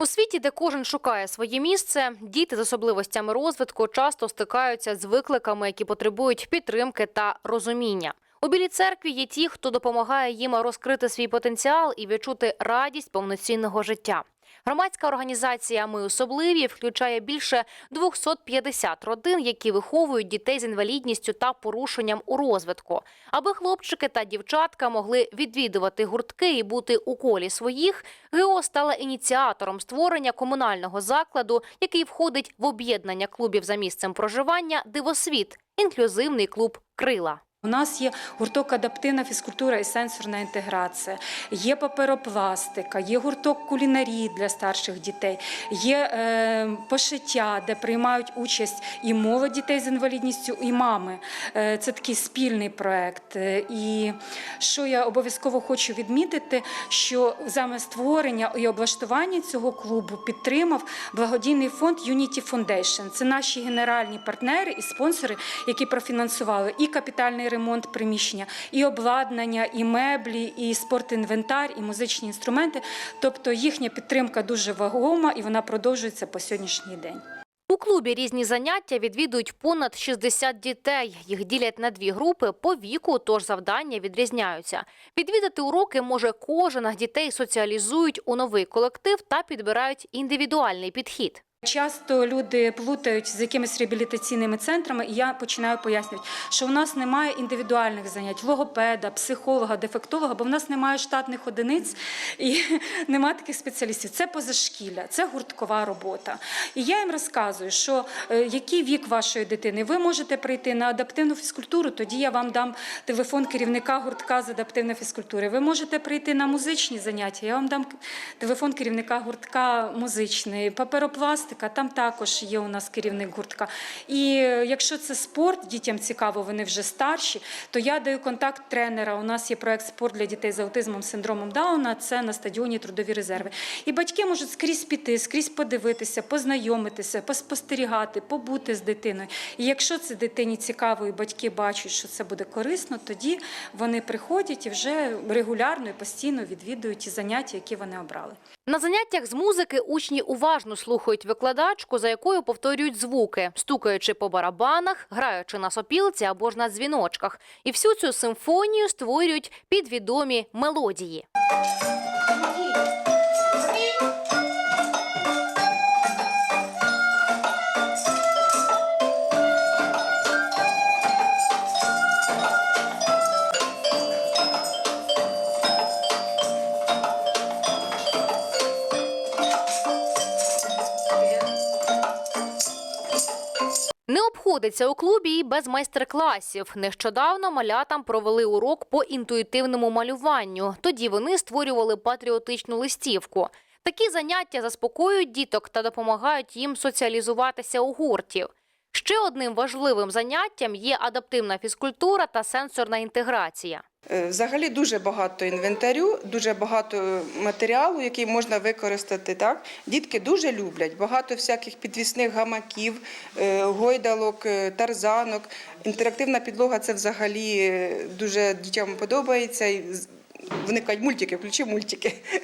У світі, де кожен шукає своє місце, діти з особливостями розвитку часто стикаються з викликами, які потребують підтримки та розуміння. У білій церкві є ті, хто допомагає їм розкрити свій потенціал і відчути радість повноцінного життя. Громадська організація Ми особливі включає більше 250 родин, які виховують дітей з інвалідністю та порушенням у розвитку, аби хлопчики та дівчатка могли відвідувати гуртки і бути у колі своїх. ГО стала ініціатором створення комунального закладу, який входить в об'єднання клубів за місцем проживання Дивосвіт, інклюзивний клуб Крила. У нас є гурток адаптивна фізкультура і сенсорна інтеграція, є паперопластика, є гурток кулінарії для старших дітей, є е, пошиття, де приймають участь і молодь дітей з інвалідністю, і мами. Е, це такий спільний проект. Е, І що я обов'язково хочу відмітити, що саме створення і облаштування цього клубу підтримав благодійний фонд Unity Foundation. Це наші генеральні партнери і спонсори, які профінансували і капітальний ремонт приміщення, і обладнання, і меблі, і спортінвентар, і музичні інструменти. Тобто їхня підтримка дуже вагома і вона продовжується по сьогоднішній день. У клубі різні заняття відвідують понад 60 дітей. Їх ділять на дві групи по віку, тож завдання відрізняються. Відвідати уроки може кожен, дітей соціалізують у новий колектив та підбирають індивідуальний підхід. Часто люди плутають з якимись реабілітаційними центрами, і я починаю пояснювати, що в нас немає індивідуальних занять логопеда, психолога, дефектолога, бо в нас немає штатних одиниць і немає таких спеціалістів. Це позашкілля, це гурткова робота. І я їм розказую, що е, який вік вашої дитини, ви можете прийти на адаптивну фізкультуру, тоді я вам дам телефон керівника гуртка з адаптивної фізкультури. Ви можете прийти на музичні заняття, я вам дам телефон керівника гуртка музичний, паперопластика, там також є у нас керівник гуртка. І е, якщо це спорт, дітям цікаво, вони вже старші, то я даю контакт тренера. У нас є проект спорт для дітей з аутизмом, синдромом Дауна. Це на стадіоні трудові резерви. І батьки можуть скрізь піти, скрізь подивитися, познайомитися, поспостерігати, побути з дитиною. І якщо це дитині цікаво, і батьки бачать, що це буде корисно, тоді вони приходять і вже регулярно і постійно відвідують ті заняття, які вони обрали. На заняттях з музики учні уважно слухають викладачку, за якою повторюють звуки, стукаючи по барабанах, граючи на сопілці або ж на дзвіночках. І всю цю симфонію створюють підвідомі мелодії. Обходиться у клубі і без майстер-класів. Нещодавно малятам провели урок по інтуїтивному малюванню. Тоді вони створювали патріотичну листівку. Такі заняття заспокоюють діток та допомагають їм соціалізуватися у гурті. Ще одним важливим заняттям є адаптивна фізкультура та сенсорна інтеграція. Е, Взагалі дуже багато інвентарю, дуже багато матеріалу, який можна використати. Так? Дітки дуже люблять. Багато всяких підвісних гамаків, е, гойдалок, е, тарзанок. Інтерактивна підлога це взагалі дуже дітям подобається. І мультики, включи мультики.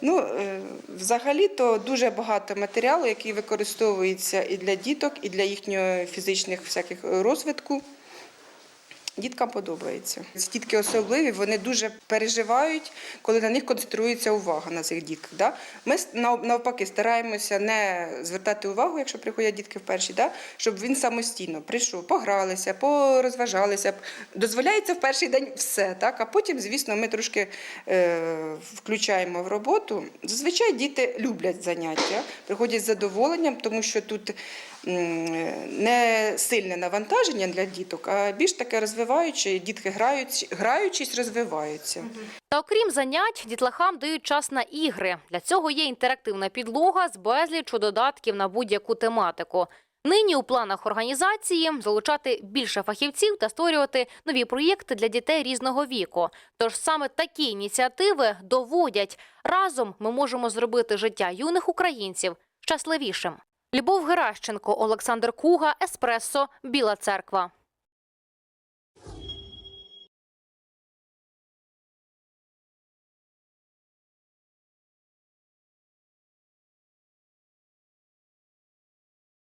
Ну, е, взагалі-то дуже багато матеріалу, який використовується і для діток, і для їхнього фізичних всяких розвитку. Діткам подобається. Ці дітки особливі, вони дуже переживають, коли на них концентрується увага на цих дітках. Да? Ми навпаки стараємося не звертати увагу, якщо приходять дітки вперше, да? щоб він самостійно прийшов, погралися, порозважалися. Дозволяється в перший день все, так? а потім, звісно, ми трошки е, включаємо в роботу. Зазвичай діти люблять заняття, приходять з задоволенням, тому що тут не сильне навантаження для діток, а більш таке розвиваюче. Дітки грають, граючись, розвиваються. Та окрім занять, дітлахам дають час на ігри. Для цього є інтерактивна підлога з безлічу додатків на будь-яку тематику. Нині у планах організації залучати більше фахівців та створювати нові проєкти для дітей різного віку. Тож саме такі ініціативи доводять разом ми можемо зробити життя юних українців щасливішим. Любов Геращенко, Олександр Куга, Еспресо, Біла Церква.